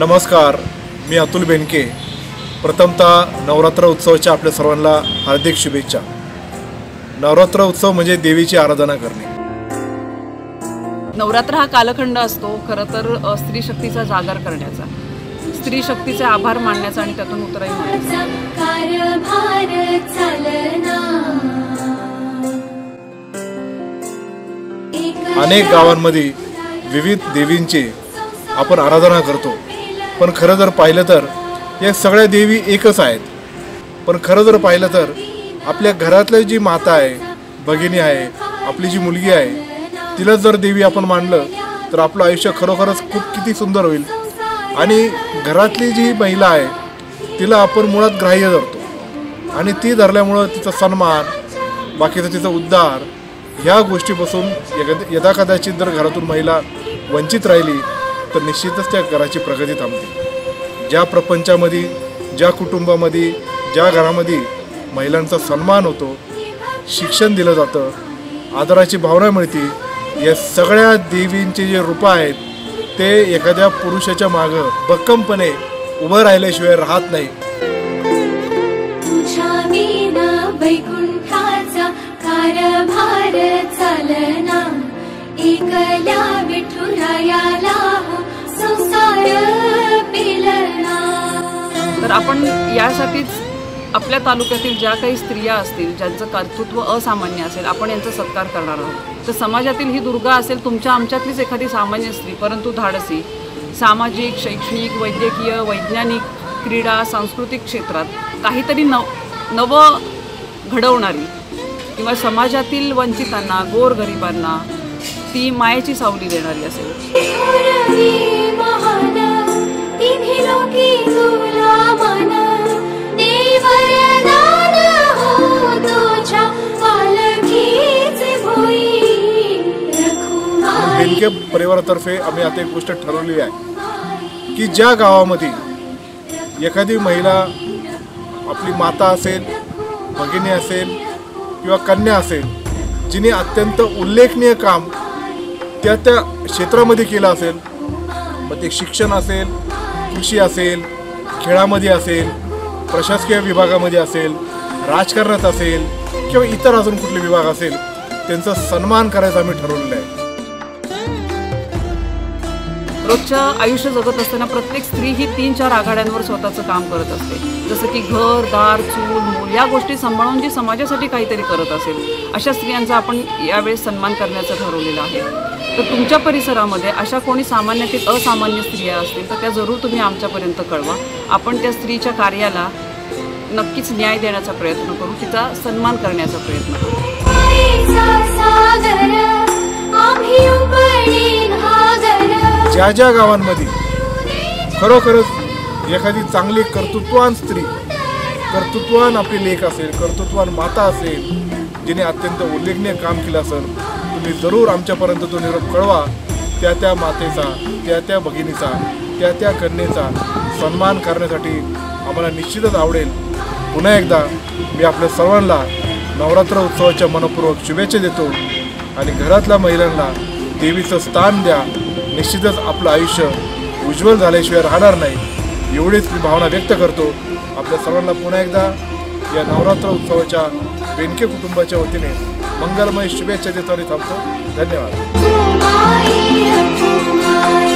नमस्कार मी अतुल बेनके. प्रथमतः नवरात्र उत्सवाच्या आपल्या सर्वांना हार्दिक शुभेच्छा. नवरात्र उत्सव म्हणजे देवीची आराधना करणे. नवरात्र हा कालखंड असतो खरं तर स्त्री शक्तीचा जागर करण्याचा. स्त्री शक्तीचे आभार मानण्याचा आणि त्यातून उतराई अनेक गावांमध्ये विविध देवींची आपण आराधना करतो. पण खरं जर पाहिलं तर या सगळ्या देवी एकच आहेत. पण खरं जर पाहिलं तर आपल्या घरातलं जी माता आहे भगिनी आहे आपली जी मुलगी आहे तिला जर देवी आपण मानलं तर आपलं आयुष्य खरोखरच खूप किती सुंदर होईल. आणि घरातली जी महिला आहे तिला आपण मुळात ग्राह्य धरतो. आणि ती धरल्यामुळं तिचा सन्मान बाकीचं तिचा उद्धार ह्या गोष्टीपासून यग- यदाकदाचित जर घरातून महिला वंचित राहिली तर निश्चितच त्या घराची प्रगती थांबते. ज्या प्रपंचामध्ये ज्या कुटुंबामध्ये ज्या घरामध्ये महिलांचा सन्मान होतो शिक्षण दिलं जातं आदराची भावना मिळते या सगळ्या देवींचे जे रूपं आहेत ते एखाद्या पुरुषाच्या मागं भक्कमपणे उभं राहिल्याशिवाय राहत नाही. वैकुंठाचा कारभार चालना एकल्या विठुरायाला आपण यासाठीच आपल्या तालुक्यातील ज्या काही स्त्रिया असतील ज्यांचं कर्तृत्व असामान्य असेल आपण यांचा सत्कार करणार आहोत. तर समाजातील ही दुर्गा असेल तुमच्या आमच्यातलीच एखादी सामान्य स्त्री परंतु धाडसी. सामाजिक शैक्षणिक वैद्यकीय वैज्ञानिक क्रीडा सांस्कृतिक क्षेत्रात काहीतरी नव नवं घडवणारी किंवा समाजातील वंचितांना गोरगरिबांना ती मायेची सावली देणारी असेल. रखुमाई परिवारातर्फे आम्ही आता एक गोष्ट ठरवली आहे की ज्या गावामध्ये एखादी महिला आपली माता असेल भगिनी असेल किंवा कन्या असेल जिने अत्यंत उल्लेखनीय काम त्या त्या क्षेत्रामध्ये केलं असेल मग ते शिक्षण असेल कृषी असेल खेळामध्ये असेल प्रशासकीय विभागामध्ये असेल राजकारणात असेल किंवा इतर अजून कुठले विभाग असेल त्यांचा सन्मान करायचा आम्ही ठरवलेलं आहे. रोजच्या आयुष्य जगत असताना प्रत्येक स्त्री ही तीन चार आघाड्यांवर स्वतःचं काम करत असते. जसं की घर दार चूल मूल या गोष्टी सांभाळून जी समाजासाठी काहीतरी करत असेल अशा स्त्रियांचा आपण यावेळेस सन्मान करण्याचं ठरवलेलं आहे. तर तुमच्या परिसरामध्ये अशा कोणी सामान्यातील असामान्य स्त्रिया असतील तर त्या जरूर तुम्ही आमच्यापर्यंत कळवा. आपण त्या स्त्रीच्या कार्याला नक्कीच न्याय देण्याचा प्रयत्न करू तिचा सन्मान करण्याचा प्रयत्न करू. ज्या ज्या गावांमध्ये खरोखरच एखादी चांगली कर्तृत्वान स्त्री कर्तृत्वान आपली लेख असेल कर्तृत्वान माता असेल जिने अत्यंत उल्लेखनीय काम केलं असेल तुम्ही जरूर आमच्यापर्यंत तो निरोप कळवा. त्या त्या मातेचा त्या त्या भगिनीचा त्या त्या कन्येचा सन्मान करण्यासाठी आम्हाला निश्चितच आवडेल. पुन्हा एकदा मी आपल्या सर्वांना नवरात्र उत्सवाच्या मनपूर्वक शुभेच्छा देतो आणि घरातल्या महिलांना देवीचं स्थान द्या. निश्चितच आपलं आयुष्य उज्ज्वल झाल्याशिवाय राहणार नाही एवढीच मी भावना व्यक्त करतो. आपल्या सर्वांना पुन्हा एकदा या नवरात्र उत्सवाच्या बेनके कुटुंबाच्या वतीने मंगलमय शुभेच्छा देतो आणि थांबतो. धन्यवाद. माई